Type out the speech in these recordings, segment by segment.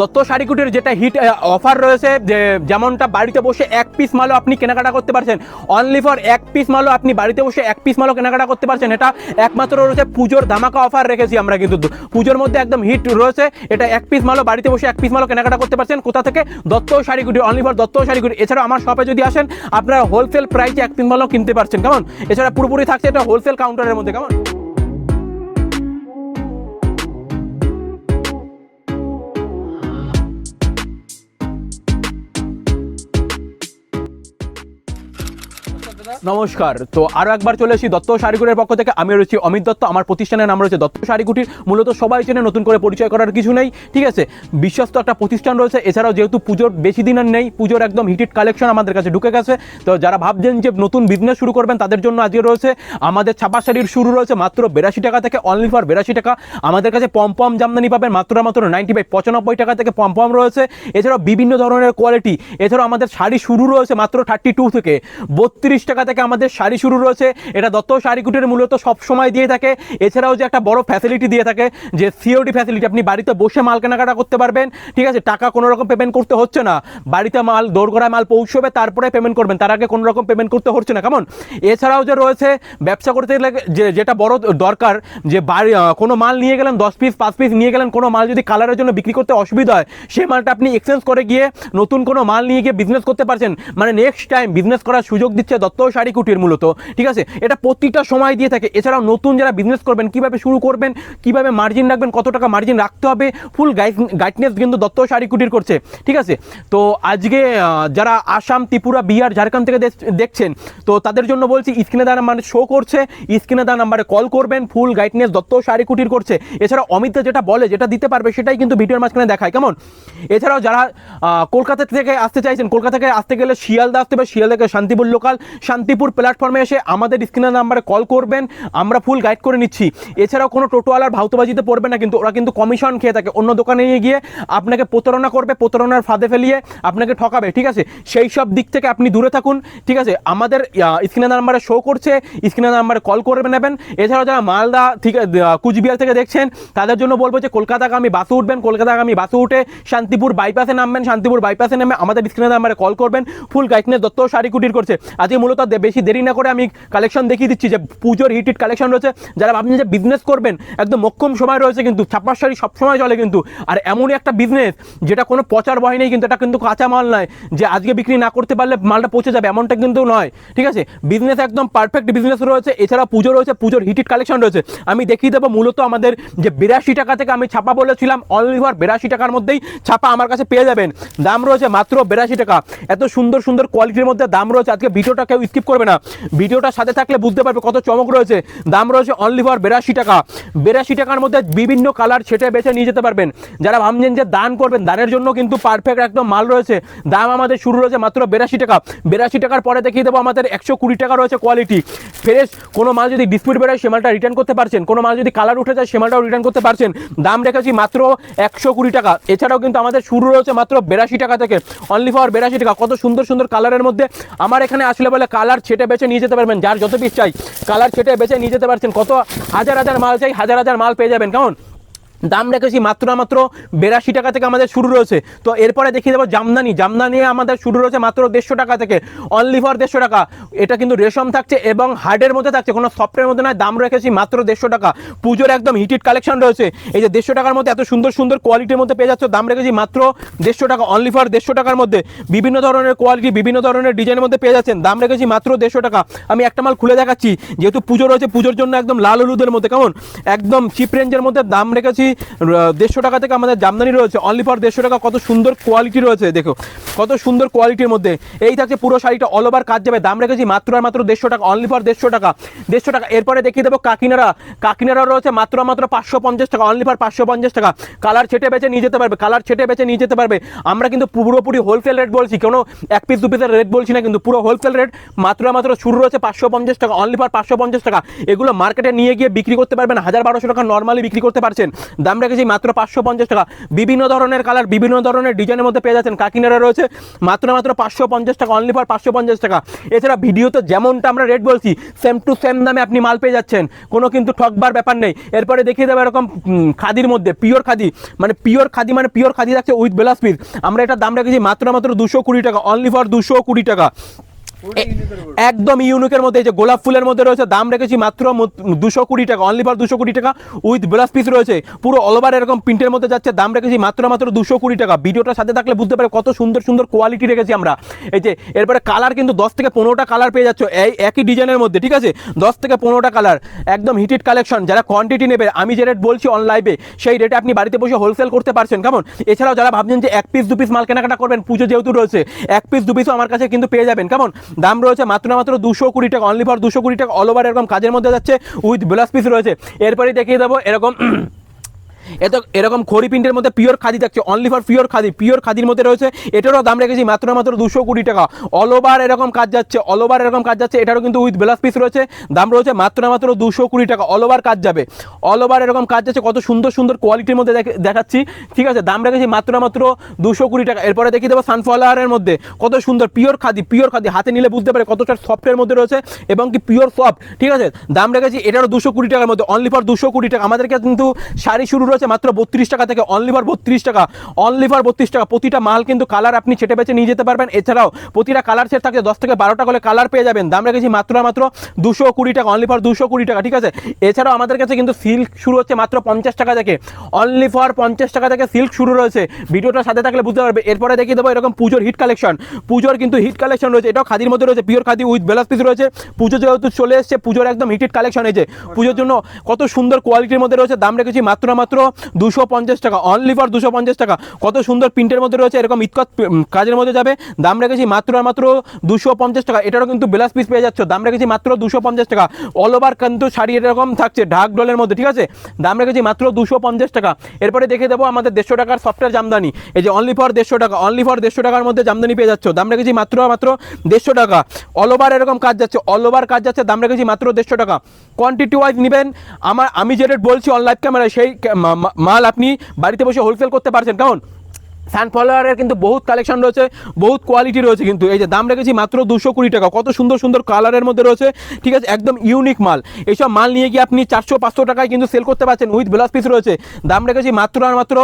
দত্ত শাড়িকুটির যেটা hit offer রয়েছে, যে যেমনটা বাড়িতে বসে এক পিস মালও আপনি কেনাকাটা করতে পারছেন। অনলি ফর এক পিস মালও আপনি বাড়িতে বসে এক পিস মালও কেনাকাটা করতে পারছেন। এটা একমাত্র রয়েছে পুজোর ধামাকা অফার রেখেছি আমরা কিন্তু। পুজোর মধ্যে একদম হিট রয়েছে। এটা এক পিস মালও বাড়িতে বসে এক পিস মালও কেনাকাটা করতে পারছেন। কোথা থেকে? দত্ত শাড়িকুটি অনলি ফর দত্ত শাড়িকুটি এছাড়া আমার শপে যদি আসেন, আপনারা হোলসেল প্রাইসে এক পিস মালও কিনতে পারছেন। কেমন? এছাড়া পুরোপুরি থাকছে এটা হোলসেল কাউন্টারের মধ্যে। কেমন? নমস্কার। তো আরও একবার চলে এসেছি দত্ত শাড়িগুটির পক্ষ থেকে। আমি রয়েছি অমিত দত্ত। আমার প্রতিষ্ঠানের নাম রয়েছে দত্ত শাড়িগুটির মূলত সবাই চেনে, নতুন করে পরিচয় করার কিছু নেই, ঠিক আছে? বিশ্বস্ত একটা প্রতিষ্ঠান রয়েছে। এছাড়াও যেহেতু পুজোর বেশি দিন আর নেই, পুজোর একদম হিটেড কালেকশন আমাদের কাছে ঢুকে গেছে। তো যারা ভাবছেন যে নতুন বিজনেস শুরু করবেন, তাদের জন্য আজকে রয়েছে আমাদের ছাপা শাড়ির শুরু রয়েছে মাত্র বেরাশি টাকা থেকে অনলি ফর বেরাশি টাকা। আমাদের কাছে পম পম জামদানি পাবেন মাত্র মাত্র নাইনটি ফাইভ পঁচানব্বই টাকা থেকে পম পম রয়েছে। এছাড়াও বিভিন্ন ধরনের কোয়ালিটি এছাড়াও আমাদের শাড়ি শুরু রয়েছে মাত্র থার্টি টু থেকে। বত্রিশ টাকা থেকে আমাদের শাড়ি শুরু রয়েছে। এটা দত্ত শাড়িকুটির মূলত সব সময় দিয়ে থাকে। এছাড়াও যে একটা বড় ফ্যাসিলিটি দিয়ে থাকে, যে সিওডি ফ্যাসিলিটি আপনি বাড়িতে বসে মাল কেনাকাটা করতে পারবেন। ঠিক আছে, টাকা কোনো রকম পেমেন্ট করতে হচ্ছে না। বাড়িতে মাল, দোরগোড়ায় মাল পৌঁছবে, তারপরে পেমেন্ট করবেন। তার আগে কোনো রকম পেমেন্ট করতে হচ্ছে না। কেমন? এছাড়াও যে রয়েছে, ব্যবসা করতে গেলে যে, যেটা বড় দরকার, যে বাড়ি কোনো মাল নিয়ে গেলেন, দশ পিস পাঁচ পিস নিয়ে গেলেন, কোনো মাল যদি কালারের জন্য বিক্রি করতে অসুবিধা হয় সেই মালটা আপনি এক্সচেঞ্জ করে গিয়ে নতুন কোনো মাল নিয়ে গিয়ে বিজনেস করতে পারছেন। মানে নেক্সট টাইম বিজনেস করার সুযোগ দিচ্ছে দত্ত শাড়ি কুটির মূলত, ঠিক আছে? এটা প্রতিটা সময় দিয়ে থাকে। এছাড়াও নতুন যারা বিজনেস করবেন, কীভাবে শুরু করবেন, কীভাবে মার্জিন রাখবেন, কত টাকা মার্জিন রাখতে হবে ফুল গাইড গাইডনেস কিন্তু দত্ত শাড়ি কুটির করছে, ঠিক আছে? তো আজকে যারা আসাম, ত্রিপুরা, বিহার, ঝাড়খণ্ড থেকে দেখ- দেখছেন, তো তাদের জন্য বলছি, স্ক্রিনে দেওয়া নাম্বারে শো করছে, স্ক্রিনে দেওয়া নাম্বারে কল করবেন ফুল গাইডনেস দত্ত শাড়ি কুটির করছে। এছাড়া অমিত যেটা বলে, যেটা দিতে পারবে, সেটাই কিন্তু ভিডিওর মাঝখানে দেখায়, কেমন? এছাড়াও যারা কলকাতা থেকে আসতে চাইছেন, কলকাতা থেকে আসতে গেলে শিয়ালদা আসতে হবে শিয়ালদা থেকে শান্তিপুর লোকাল শান্তিপুর প্ল্যাটফর্মে এসে আমাদের স্ক্রিনের নাম্বারে কল করবেন, আমরা ফুল গাইড করে নিচ্ছি। এছাড়াও কোনো টোটোওয়ালার ভাউতবাজিতে পড়বে না, কিন্তু ওরা কিন্তু কমিশন খেয়ে থাকে। অন্য দোকানে নিয়ে গিয়ে আপনাকে প্রতারণা করবে, প্রতারণার ফাঁদে ফেলিয়ে আপনাকে ঠকাবে, ঠিক আছে? সেই সব দিক থেকে আপনি দূরে থাকুন, ঠিক আছে? আমাদের স্ক্রিনের নাম্বারে শো করছে স্ক্রিনের নাম্বারে কল করে নেবেন। এছাড়াও যারা মালদা ঠিক কুচবিহার থেকে দেখছেন, তাদের জন্য বলব যে কলকাতাগামী বাসে উঠবেন, কলকাতাগামী বাসে উঠে শান্তিপুর বাইপাসে নামবেন, শান্তিপুর বাইপাসে নেমে আমাদের স্ক্রিনের নাম্বারে কল করবেন। ফুল গাইডনেস দত্ত শাড়ি কুটির করছে। আজকে মূলত দে- বেশি দেরি না করে আমি কালেকশন দেখিয়ে দিচ্ছি যে পুজোর হিট কালেকশন রয়েছে। যারা ভাবছেন যে বিজনেস করবেন, একদম মক্ষম সময় রয়েছে কিন্তু ছাপ্পাশ শাড়ি সবসময় চলে কিন্তু। আর এমনই একটা বিজনেস যেটা কোনো পচার বয় নেই কিন্তু এটা কিন্তু কাঁচা মাল নয়, যে আজকে বিক্রি না করতে পারলে মালটা পৌঁছে যাবে, এমনটা কিন্তু নয়, ঠিক আছে? বিজনেস একদম পারফেক্ট বিজনেস রয়েছে এছাড়া পুজো রয়েছে, পুজোর হিট হিট কালেকশন রয়েছে। আমি দেখিয়ে দেবো মূলত আমাদের যে বিরাশি টাকা থেকে আমি ছাপা বলেছিলাম অনলি ফর বিরাশি টাকার মধ্যেই ছাপা আমার কাছে পেয়ে যাবেন। দাম রয়েছে মাত্র বিরাশি টাকা। এত সুন্দর সুন্দর কোয়ালিটির মধ্যে দাম রয়েছে, আজকে ভিডিওটা কেউ স্কিপ করবে না। ভিডিওটার সাথে থাকলে বুঝতে পারবে কত চমক রয়েছে। দাম রয়েছে অনলি ফর বিরাশি টাকা। বিরাশি টাকার মধ্যে বিভিন্ন কালার ছেটে বেছে নিয়ে যেতে পারবেন। যারা ভাবছেন যে দান করবেন, দানের জন্য কিন্তু পারফেক্ট একদম মাল রয়েছে। দাম আমাদের শুরু রয়েছে মাত্র বিরাশি টাকা। বিরাশি টাকার পরে দেখিয়ে দেবো আমাদের একশো কুড়ি টাকা রয়েছে কোয়ালিটি ফ্রেশ কোনো মাল যদি ডিসপিউট বেরোয়, সে মালটা রিটার্ন করতে পারছেন। কোনো মাল যদি কালার উঠে যায়, সে মালটাও রিটার্ন করতে পারছেন। দাম রেখেছি মাত্র একশো কুড়ি টাকা। এছাড়াও কিন্তু আমাদের শুরু রয়েছে মাত্র বিরাশি টাকা থেকে। অনলি ফর বিরাশি টাকা। কত সুন্দর সুন্দর কালারের মধ্যে। আমার এখানে আসলে বলে কালার ছেটে বেছে নিয়ে যেতে পারবেন, যার যত পিস চাই। কালার ছেটে বেছে নিয়ে যেতে পারছেন, কত হাজার হাজার মাল চাই, হাজার হাজার মাল পেয়ে যাবেন, কেমন? দাম রেখেছি মাত্র মাত্র বিরাশি টাকা থেকে আমাদের শুরু রয়েছে। তো এরপরে দেখিয়ে দেবো জামদানি। জামদানি আমাদের শুরু রয়েছে মাত্র দেড়শো টাকা থেকে। অনলি ফর দেড়শো টাকা। এটা কিন্তু রেশম থাকছে এবং হার্ডের মধ্যে থাকছে। কোনো সফটের মধ্যে নয়, দাম রেখেছি মাত্র দেড়শো টাকা। পুজোর একদম হিটেড কালেকশন রয়েছে। এই যে দেড়শো টাকার মধ্যে এত সুন্দর সুন্দর কোয়ালিটির মধ্যে পেয়ে যাচ্ছে, দাম রেখেছি মাত্র দেড়শো টাকা। অনলি ফর দেড়শো টাকার মধ্যে। বিভিন্ন ধরনের কোয়ালিটি বিভিন্ন ধরনের ডিজাইনের মধ্যে পেয়ে যাচ্ছেন। দাম রেখেছি মাত্র দেড়শো টাকা। আমি একটা মাল খুলে দেখাচ্ছি। যেহেতু পুজো রয়েছে, পুজোর জন্য একদম লাল হলুদের মধ্যে। কেমন? একদম চিপ রেঞ্জের মধ্যে দাম রেখেছি দেড়শো টাকা থেকে আমাদের জামদানি রয়েছে। অনলি ফর দেড়শো টাকা। কত সুন্দর কোয়ালিটি রয়েছে, দেখো। কত সুন্দর কোয়ালিটির মধ্যে। এই থাকছে পুরো শাড়িটা অল ওভার কাজ যাবে। দাম রেখেছি মাত্র আর মাত্র দেড়শো টাকা। অনলি ফর দেড়শো টাকা। দেড়শো টাকা। এরপরে দেখিয়ে দেবো কাকিনারা। কাকিনারা রয়েছে মাত্র মাত্র পাঁচশো পঞ্চাশ টাকা। অনলি ফর পাঁচশো পঞ্চাশ টাকা। কালার ছেটে বেছে নিয়ে যেতে পারবে। কালার ছেটে বেছে নিয়ে যেতে পারবে। আমরা কিন্তু পুরোপুরি হোলসেল রেট বলছি। কোনো এক পিস দু পিসের রেট বলছি না, কিন্তু পুরো হোলসেল রেট মাত্র মাত্র শুরু রয়েছে পাঁচশো পঞ্চাশ টাকা। অনলি ফর পাঁচশো পঞ্চাশ টাকা। এগুলো মার্কেটে নিয়ে গিয়ে বিক্রি করতে পারবেন। হাজার বারোশো টাকা নর্মালি বিক্রি করতে পারছেন। দাম রেখেছি মাত্র পাঁচশো পঞ্চাশ টাকা। বিভিন্ন ধরনের কালার বিভিন্ন ধরনের ডিজাইনের মধ্যে পেয়ে যাচ্ছেন কাকিনারা রয়েছে। মাত্র মাত্র পাঁচশো পঞ্চাশ টাকা অনলি ফর পাঁচশো পঞ্চাশ টাকা। এছাড়া ভিডিওতে যেমনটা আমরা রেট বলছি সেম টু সেম দামে আপনি মাল পেয়ে যাচ্ছেন। কোনো কিন্তু ঠকবার ব্যাপার নেই। এরপরে দেখিয়ে দেবো এরকম খাদির মধ্যে পিওর খাদি। মানে পিওর খাদি মানে পিওর খাদি থাকছে উইথ বেলাস পিস আমরা এটা দাম রেখেছি মাত্র মাত্র দুশো কুড়ি টাকা অনলি ফর দুশো কুড়ি টাকা। একদম ইউনিকের মধ্যে এই যে গোলাপ ফুলের মধ্যে রয়েছে দাম রেখেছি মাত্র দুশো কুড়ি টাকা অনলি ফর দুশো কুড়ি টাকা উইথ ব্লাস পিস রয়েছে। পুরো অল ওভার এরকম প্রিন্টের মধ্যে যাচ্ছে দাম রেখেছি মাত্র মাত্র দুশো কুড়ি টাকা। ভিডিওটার সাথে থাকলে বুঝতে পারে কত সুন্দর সুন্দর কোয়ালিটি রেখেছি আমরা। এই যে এরপরে কালার কিন্তু দশ থেকে পনেরোটা কালার পেয়ে যাচ্ছ এই একই ডিজাইনের মধ্যে ঠিক আছে? দশ থেকে পনেরোটা কালার একদম হিটেড কালেকশন যারা কোয়ান্টিটি নেবে আমি যে রেট বলছি অন লাইভে সেই রেটে আপনি বাড়িতে বসে হোলসেল করতে পারছেন কেমন? এছাড়াও যারা ভাবছেন যে এক পিস দু পিস মাল কেনাকাটা করবেন পুজো যেহেতু রয়েছে এক পিস দু পিসও আমার কাছে কিন্তু পেয়ে যাবেন কেমন? দাম রয়েছে মাত্র মাত্র দুশো কুড়ি টাকা অনলি ফর দুশো কুড়ি টাকা অল ওভার এরকম কাজের মধ্যে যাচ্ছে উইথ ব্লাউজ পিস রয়েছে। এরপরেই দেখিয়ে দেবো, এরকম এত এরকম খড়ি প্রিন্টের মধ্যে পিওর খাদি থাকছে only for pure khadi pure খাদির মধ্যে রয়েছে, এটারও দাম রেখেছি মাত্র মাত্র দুশো কুড়ি টাকা। অল ওভার এরকম কাজ যাচ্ছে অল ওভার এরকম কাজ যাচ্ছে, এটারও কিন্তু উইথ ব্লাউজ পিস রয়েছে, দাম রয়েছে মাত্র মাত্র দুশো কুড়ি টাকা অল ওভার কাজ যাবে। অল ওভার এরকম কাজ যাচ্ছে, কত সুন্দর সুন্দর কোয়ালিটির মধ্যে দেখাচ্ছি, ঠিক আছে, দাম রেখেছি মাত্র মাত্র দুশো কুড়ি টাকা। এরপরে দেখিয়ে দেবো সানফ্লাওয়ারের মধ্যে, কত সুন্দর পিওর খাদি পিওর খাদি, হাতে নিলে বুঝতে পারে কতটা সফটের মধ্যে রয়েছে, এবং কি পিওর সফট ঠিক আছে, দাম রেখেছি এটারও দুশো কুড়ি টাকার মধ্যে অনলি ফর দুশো কুড়ি টাকা। আমাদেরকে কিন্তু শাড়ি শুরু রয়েছে মাত্র বত্রিশ টাকা থেকে অনলিভার বত্রিশ টাকা অনলিভার বত্রিশ টাকা। প্রতিটা মাল কিন্তু কালার আপনি ছেটে বেছে নিয়ে যেতে পারবেন। এছাড়াও প্রতিটা কালার সেট থাকে দশ থেকে বারোটা করে কালার পেয়ে যাবেন। দাম রেখেছি মাত্র মাত্র দুশো কুড়ি টাকা অনলি ফর দুশো কুড়ি টাকা, ঠিক আছে? এছাড়াও আমাদের কাছে কিন্তু সিল্ক শুরু হচ্ছে মাত্র পঞ্চাশ টাকা থেকে। অনলি ফর পঞ্চাশ টাকা থেকে সিল্ক শুরু রয়েছে। ভিডিওটা সাথে থাকলে বুঝতে পারবে। এরপরে দেখিয়ে দেবো এরকম পুজোর হিট কালেকশন পুজোর কিন্তু হিট কালেকশন রয়েছে। এটাও খাদির মধ্যে রয়েছে। পিওর খাদি উইথ বেলাস পিস রয়েছে। পুজো যেহেতু চলে এসছে, পুজোর একদম হিটেড কালেকশন হয়েছে পুজোর জন্য কত সুন্দর কোয়ালিটির মধ্যে রয়েছে। দাম রেখেছি মাত্র মাত্র দুশো পঞ্চাশ টাকা অনলি ফর দুশো পঞ্চাশ টাকা। কত সুন্দর প্রিন্টের মধ্যে রয়েছে, এরকম ইতকত কাজের মধ্যে যাবে। দাম রেখেছি মাত্র আর মাত্র দুশো পঞ্চাশ টাকা। এটারও কিন্তু বেলাস পিস পেয়ে যাচ্ছ। দাম রেখেছি মাত্র দুশো পঞ্চাশ টাকা। অল ওভার কিন্তু শাড়ি এরকম থাকছে ঢাক ডলের মধ্যে, ঠিক আছে? দাম রেখেছি মাত্র দুশো পঞ্চাশ টাকা। এরপরে দেখে দেবো আমাদের দেড়শো টাকার সফটওয়্যার জামদানি। এই যে অনলি ফর দেড়শো টাকা অনলি ফর দেড়শো টাকার মধ্যে জামদানি পেয়ে যাচ্ছ। দাম রেখেছি মাত্র মাত্র দেড়শো টাকা। অল ওভার এরকম কাজ যাচ্ছে অল ওভার কাজ যাচ্ছে, দাম রেখেছি মাত্র দেড়শো টাকা। কোয়ান্টিটি ওয়াইজ নেবেন, আমার, আমি যে রেট বলছি অন লাইভ ক্যামেরায় সেই মাল আপনি বাড়িতে বসে হোলসেল করতে পারছেন। কারণ সানফ্লাওয়ারের কিন্তু বহুত কালেকশন রয়েছে, বহুত কোয়ালিটি রয়েছে কিন্তু। এই যে দাম রেখেছি মাত্র দুশো কুড়ি টাকা। কত সুন্দর সুন্দর কালারের মধ্যে রয়েছে, ঠিক আছে? একদম ইউনিক মাল। এইসব মাল নিয়ে গিয়ে আপনি চারশো পাঁচশো টাকায় কিন্তু সেল করতে পারছেন উইথ ব্লাস পিস রয়েছে। দাম রেখেছি মাত্র আর মাত্র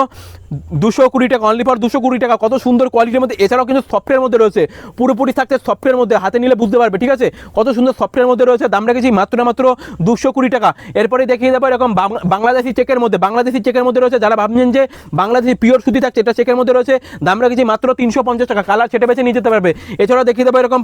দুশো কুড়ি টাকা অনলি ফর দুশো কুড়ি টাকা। কত সুন্দর কোয়ালিটির মধ্যে, এছাড়াও কিন্তু সফটের মধ্যে রয়েছে। পুরোপুরি থাকছে সফটের মধ্যে, হাতে নিলে বুঝতে পারবে, ঠিক আছে? কত সুন্দর সফটের মধ্যে রয়েছে, দাম রেখেছি মাত্র আর মাত্র দুশো কুড়ি টাকা। এরপরে দেখিয়ে দেবো এরকম বাংলাদেশি চেকের মধ্যে, বাংলাদেশি চেকের মধ্যে রয়েছে, যারা ভাবছেন যে বাংলাদেশি পিওর সুতি থাকছে, এটা চেকের মধ্যে রয়েছে, দাম রেখেছি মাত্র তিনশো পঞ্চাশ টাকা। কালার ছেটে বেছে নিয়ে যেতে পারবে। এছাড়াও দেখিয়ে দেবো এরকম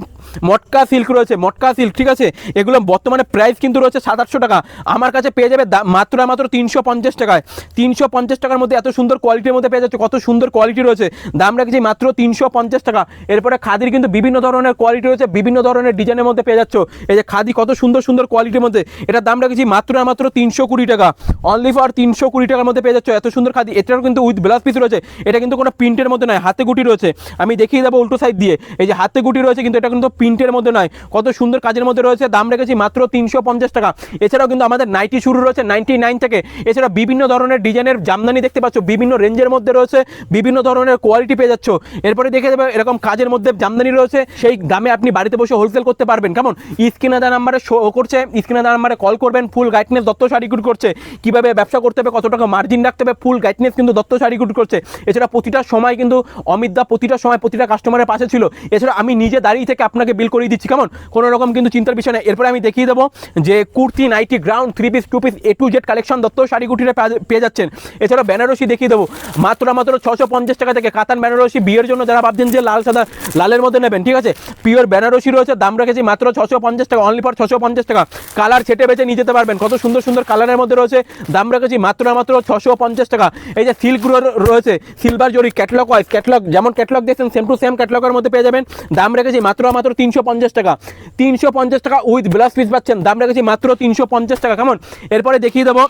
মটকা সিল্ক রয়েছে, মটকা সিল্ক ঠিক আছে? এগুলো বর্তমানে প্রাইস কিন্তু রয়েছে সাত আটশো টাকা। আমার কাছে পেয়ে যাবে মাত্র মাত্র তিনশো পঞ্চাশ টাকায়। তিনশো পঞ্চাশ টাকার মধ্যে এত সুন্দর কোয়ালিটির মধ্যে পেয়ে যাচ্ছে কত সুন্দর কোয়ালিটি রয়েছে। দাম রেখেছি মাত্র তিনশো পঞ্চাশ টাকা। এরপরে খাদির কিন্তু বিভিন্ন ধরনের কোয়ালিটি রয়েছে, বিভিন্ন ধরনের ডিজাইনের মধ্যে পেয়ে যাচ্ছ। এই যে খাদি কত সুন্দর সুন্দর কোয়ালিটির মধ্যে। এটার দাম রেখেছি মাত্র মাত্র তিনশো কুড়ি টাকা। অনলি ফর তিনশো কুড়ি টাকার মধ্যে পেয়ে যাচ্ছ। এত সুন্দর খাদি, এটারও কিন্তু উইথ ব্লাউজ পিস রয়েছে। এটা কিন্তু কোনো প্রিন্টের মধ্যে নয়, হাতে গুটি রয়েছে। আমি দেখিয়ে দেবো উল্টো সাইড দিয়ে। এই যে হাতে গুটি রয়েছে, কিন্তু এটা কিন্তু প্রিন্টের মধ্যে নয়। কত সুন্দর কাজের মধ্যে রয়েছে, দাম রেখেছি মাত্র তিনশো পঞ্চাশ টাকা। এছাড়াও কিন্তু আমাদের নাইটি শুরু রয়েছে নাইনটি নাইন থেকে। এছাড়া বিভিন্ন ধরনের ডিজাইনের জামদানি দেখতে পাচ্ছ, বিভিন্ন রেঞ্জের মধ্যে রয়েছে, বিভিন্ন ধরনের কোয়ালিটি পেয়ে যাচ্ছ। এরপরে দেখে দেবে এরকম কাজের মধ্যে জামদানি রয়েছে, সেই দামে আপনি বাড়িতে বসে হোলসেল করতে পারবেন। কেমন? স্ক্রিনে দেওয়া নাম্বারে শো করছে, স্ক্রিনে দেওয়া নাম্বারে কল করবেন ফুল গাইডনেস দত্ত শাড়ি গুড করছে। কীভাবে ব্যবসা করতে হবে, কত টাকা মার্জিন রাখতে হবে ফুল গাইডনেস কিন্তু দত্ত শাড়ি গুড করছে। এছাড়া প্রতিটা সময় কিন্তু অমিত দা প্রতিটা সময় প্রতিটা কাস্টমারের পাশে ছিল। এছাড়া আমি নিজে দাঁড়িয়ে থেকে আপনাকে বিল করিয়ে দিচ্ছি, কেমন? কোনো রকম কিন্তু চিন্তার বিষয় নেই। এরপরে আমি দেখিয়ে দেবো যে kurti, nightie ground three piece two piece A to Z collection Dutta Sari গুটিরে পেয়ে যাচ্ছেন। এছাড়া বেনারসি দেখিয়ে দেবো। মাত্র মাত্র ছশো পঞ্চাশ টাকা থেকে কাতান বেনারসি বিয়ের জন্য যারা ভাবছেন যে লাল সাদা, লালের মধ্যে নেবেন, ঠিক আছে? পিওর বেনারসি রয়েছে, দাম রেখেছি মাত্র ছশো পঞ্চাশ টাকা অনলি ফর ছশো পঞ্চাশ টাকা। কালার ছেটে বেছে নিয়ে যেতে পারবেন, কত সুন্দর সুন্দর কালারের মধ্যে রয়েছে, দাম রেখেছি মাত্র মাত্র ছশো পঞ্চাশ টাকা। এই যে সিল্ক রয়েছে silver zari catalogue wise catalogue যেমন ক্যাটলগ দেখছেন সেম টু সেম ক্যাটলগের মধ্যে পেয়ে যাবেন। দাম রেখেছি মাত্র মাত্র তিনশো পঞ্চাশ টাকা। তিনশো পঞ্চাশ টাকা উইথ ব্লাউজ পিস পাচ্ছেন, দাম রেখেছি মাত্র তিনশো পঞ্চাশ টাকা, কেমন? এরপরে দেখিয়ে দেবো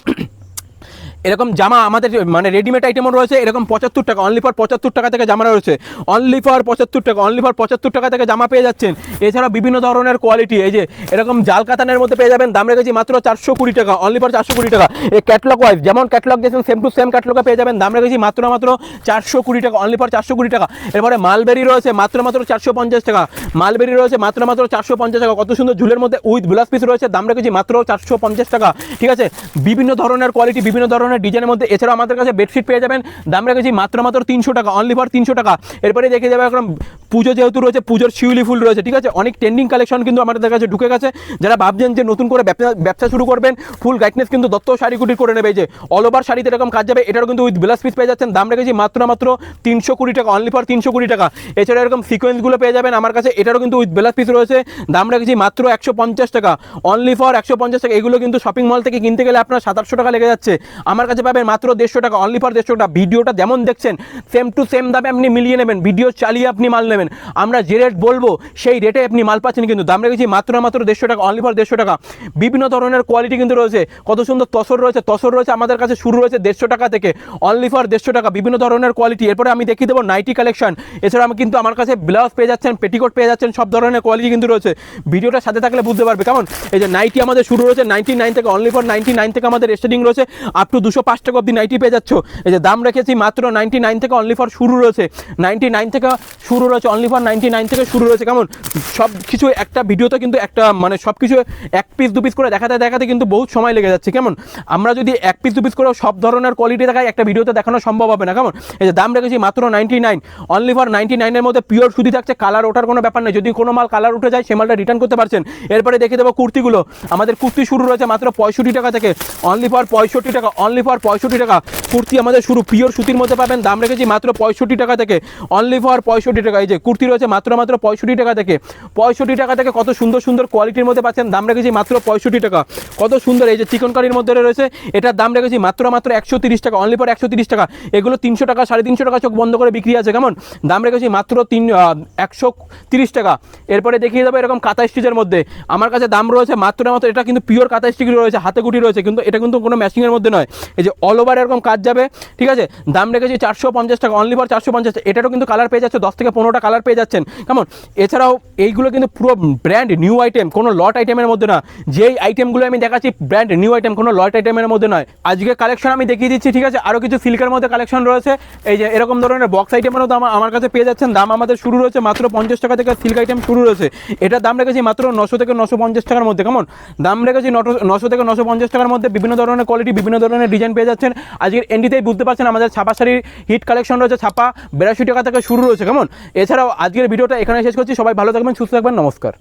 এরকম জামা আমাদের মানে রেডিমেড আইটেমও রয়েছে, এরকম পঁচাত্তর টাকা অনলি ফর পঁচাত্তর টাকা থেকে জামা রয়েছে। অনলি ফর পঁচাত্তর টাকা অনলি ফর পঁচাত্তর টাকা থেকে জামা পেয়ে যাচ্ছেন। এছাড়া বিভিন্ন ধরনের কোয়ালিটি এই যে, এরকম জাল কাতানের মধ্যে পেয়ে যাবেন, দাম রেখেছি মাত্র চারশো কুড়ি টাকা অনলি ফর চারশো কুড়ি টাকা। এই ক্যাটলগ ওয়াইজ যেমন ক্যাটলগ দিয়েছেন সেম টু সেম ক্যাটলগে পেয়ে যাবেন, দাম রেখেছি মাত্র মাত্র চারশো কুড়ি টাকা অনলি ফর চারশো কুড়ি টাকা। এরপরে মালবেরি রয়েছে, মাত্র মাত্র চারশো পঞ্চাশ টাকা। মালবেরি রয়েছে, মাত্র মাত্র চারশো পঞ্চাশ টাকা। কত সুন্দর ঝুলের মধ্যে উইথ ব্লাউজ পিস রয়েছে, দাম রেখেছি মাত্র চারশো পঞ্চাশ টাকা। ঠিক আছে? বিভিন্ন ধরনের কোয়ালিটি বিভিন্ন ধরনের ডিজাইনের মধ্যে। এছাড়াও আমাদের কাছে বেডশিট পেয়ে যাবেন। দাম রেখেছি মাত্র মাত্র তিনশো টাকা অনলি ফর তিনশো টাকা। এরপরে দেখে যাবে এখন পুজো যেহেতু রয়েছে, পুজোর শিউলি ফুল রয়েছে, ঠিক আছে? অনেক ট্রেন্ডিং কালেকশন কিন্তু আমাদের কাছে ঢুকে গেছে। যারা ভাবছেন যে নতুন করে ব্যবসা শুরু করবেন ফুল গাইডনেস কিন্তু দত্ত শাড়ি কুটির করে নেবে যে অল ওভার শাড়িতে এরকম কাজ যাবে, এটারও কিন্তু উইথ ব্লাউজ পিস পেয়ে যাচ্ছেন, দাম রেখেছি মাত্র মাত্র তিনশো কুড়ি টাকা অনলি ফর তিনশো কুড়ি টাকা। এছাড়া এরকম সিকোয়েন্সগুলো পেয়ে যাবেন আমার কাছে, এটারও কিন্তু উইথ ব্লাউজ পিস রয়েছে, দাম রেখেছি মাত্র একশো পঞ্চাশ টাকা অনলি ফর একশো পঞ্চাশ টাকা। এগুলো কিন্তু শপিং মল থেকে কিনতে গেলে আপনার সাত, আটশো টাকা লেগে যাচ্ছে। আমার কাছে পাবেন মাত্র দেড়শো টাকা অনলি ফর দেড়শো টাকা। ভিডিওটা যেমন দেখছেন সেম টু সেম দামে আপনি মিলিয়ে নেবেন, ভিডিও চালিয়ে আপনি মাল নেবেন। আমরা যে রেট বলব, সেই রেটে আপনি মাল পাচ্ছেন কিন্তু। দাম রেখেছি মাত্র মাত্র দেড়শো টাকা অনলি ফর দেড়শো টাকা। বিভিন্ন ধরনের কোয়ালিটি কিন্তু রয়েছে। কত সুন্দর তসর রয়েছে তসর রয়েছে আমাদের কাছে, শুরু রয়েছে দেড়শো টাকা থেকে অনলি ফর দেড়শো টাকা। বিভিন্ন ধরনের কোয়ালিটি এরপরে আমি দেখিয়ে দেবো নাইটি কালেকশন এছাড়া আমি কিন্তু আমার কাছে ব্লাউজ পেয়ে যাচ্ছেন পেটিকোট পেয়ে যাচ্ছেন, সব ধরনের কোয়ালিটি কিন্তু রয়েছে। ভিডিওটা সাথে থাকলে বুঝতে পারবে। কেমন? এই যে নাইটি আমাদের শুরু রয়েছে নাইনটি নাইন থেকে অনলি ফর নাইনটি নাইন থেকে আমাদের স্টার্টিং রয়েছে আপ টু দুশো পাঁচ টাকা অব্দি নাইটি পেয়ে যাচ্ছ। এই যে দাম রেখেছি মাত্র নাইনটি নাইন থেকে অনলি ফর শুরু রয়েছে। নাইনটি নাইন থেকে শুরু রয়েছে অনলি ফর নাইনটি নাইন থেকে শুরু রয়েছে। কেমন? সব কিছু একটা ভিডিওতে কিন্তু একটা মানে সব কিছু এক পিস দু পিস করে দেখাতে দেখাতে কিন্তু বহুত সময় লেগে যাচ্ছে। কেমন? আমরা যদি এক পিস দু পিস করে সব ধরনের কোয়ালিটি দেখাই, একটা ভিডিওতে দেখানো সম্ভব হবে না। কেমন? এই যে দাম রেখেছি মাত্র ninety nine only for ninety নাইনের মধ্যে পিওর সুদি থাকছে কালার ওঠার কোনো ব্যাপার নেই। যদি কোনো মাল কালার উঠে যায়, সে মালটা রিটার্ন করতে পারছেন। এরপরে দেখে দেবো কুর্তিগুলো। আমাদের কুর্তি শুরু রয়েছে মাত্র পঁয়ষট্টি টাকা থেকে। অনলি ফর পঁয়ষট্টি টাকা অনলি ফর পঁয়ষট্টি টাকা। কুর্তি আমাদের শুরু পিওর সুতির মধ্যে পাবেন। দাম রেখেছি মাত্র পঁয়ষট্টি টাকা থেকে। অনলি ফর পঁয়ষট্টি টাকা। এই যে কুর্তি রয়েছে মাত্র মাত্র পঁয়ষট্টি টাকা থেকে। পঁয়ষট্টি টাকা থেকে কত সুন্দর সুন্দর কোয়ালিটির মধ্যে পাচ্ছেন, দাম রেখেছি মাত্র পঁয়ষট্টি টাকা। কত সুন্দর এই যে চিকন কারির মধ্যে রয়েছে, এটার দাম রেখেছি মাত্র মাত্র একশো তিরিশ টাকা অনলি ফর একশো তিরিশ টাকা। এগুলো তিনশো টাকা, সাড়ে তিনশো টাকা চোখ বন্ধ করে বিক্রি আছে, কেমন? দাম রেখেছি মাত্র তিন একশো তিরিশ টাকা। এরপরে দেখিয়ে দেবো এরকম কাঁথা স্টিচের মধ্যে। আমার কাছে দাম রয়েছে মাত্র মাত্র, এটা কিন্তু পিওর কাঁথা স্টিচ রয়েছে, হাতে গুটি রয়েছে, কিন্তু এটা কিন্তু কোনো ম্যাচিংয়ের মধ্যে নয়। এই যে অল ওভার এরকম কাজ যাবে, ঠিক আছে? দাম রেখেছি চারশো পঞ্চাশ টাকা অনলি ফর চারশো পঞ্চাশ এটারও কিন্তু কালার পেয়ে যাচ্ছে দশ থেকে পনেরোটা কালার পেয়ে যাচ্ছেন। কেমন এছাড়াও এইগুলো কিন্তু পুরো ব্র্যান্ড নিউ আইটেম কোনো লট আইটেমের মধ্যে না। যেই আইটেমগুলো আমি দেখাচ্ছি ব্র্যান্ড নিউ আইটেম কোনো লট আইটেমের মধ্যে নয়। আজকে কালেকশন আমি দেখিয়ে দিচ্ছি, ঠিক আছে? আরও কিছু সিল্কের মধ্যে কালেকশন রয়েছে। এই যে এরকম ধরনের বক্স আইটেমেরও দাম আমার কাছে পেয়ে যাচ্ছেন। দাম আমাদের শুরু রয়েছে মাত্র পঞ্চাশ টাকা থেকে সিল্ক আইটেম শুরু রয়েছে। এটার দাম রেখেছি মাত্র নশো থেকে নশো পঞ্চাশ টাকার মধ্যে। কেমন দাম রেখেছি নশো থেকে নশো পঞ্চাশ টাকার মধ্যে। বিভিন্ন ধরনের কোয়ালিটি বিভিন্ন ধরনের ডিজাইন পেয়ে যাচ্ছেন। আজকের এন্ডিতেই বুঝতে পারছেন, আমাদের ছাপা শাড়ির হিট কালেকশন রয়েছে, ছাপা বিরাশি টাকা থেকে শুরু রয়েছে। কেমন এছাড়াও আজকের ভিডিওটা এখানে শেষ করছি। সবাই ভালো থাকবেন সুস্থ থাকবেন নমস্কার।